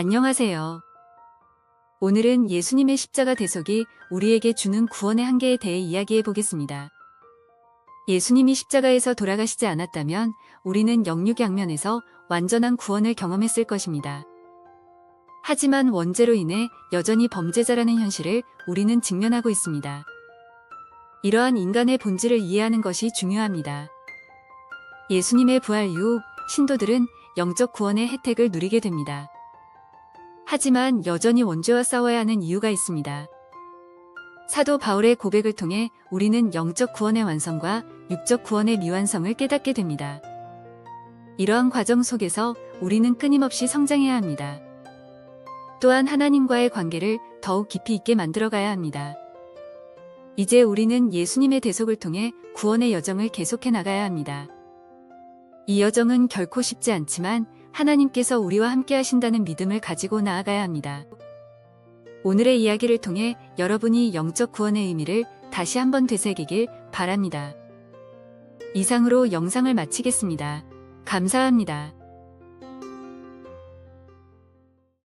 안녕하세요. 오늘은 예수님의 십자가 대속이 우리에게 주는 구원의 한계에 대해 이야기해 보겠습니다. 예수님이 십자가에서 돌아가시지 않았다면 우리는 영육양면에서 완전한 구원을 경험했을 것입니다. 하지만 원죄로 인해 여전히 범죄자라는 현실을 우리는 직면하고 있습니다. 이러한 인간의 본질을 이해하는 것이 중요합니다. 예수님의 부활 이후 신도들은 영적 구원의 혜택을 누리게 됩니다. 하지만 여전히 원죄와 싸워야 하는 이유가 있습니다. 사도 바울의 고백을 통해 우리는 영적 구원의 완성과 육적 구원의 미완성을 깨닫게 됩니다. 이러한 과정 속에서 우리는 끊임없이 성장해야 합니다. 또한 하나님과의 관계를 더욱 깊이 있게 만들어가야 합니다. 이제 우리는 예수님의 대속을 통해 구원의 여정을 계속해 나가야 합니다. 이 여정은 결코 쉽지 않지만 하나님께서 우리와 함께 하신다는 믿음을 가지고 나아가야 합니다. 오늘의 이야기를 통해 여러분이 영적 구원의 의미를 다시 한번 되새기길 바랍니다. 이상으로 영상을 마치겠습니다. 감사합니다.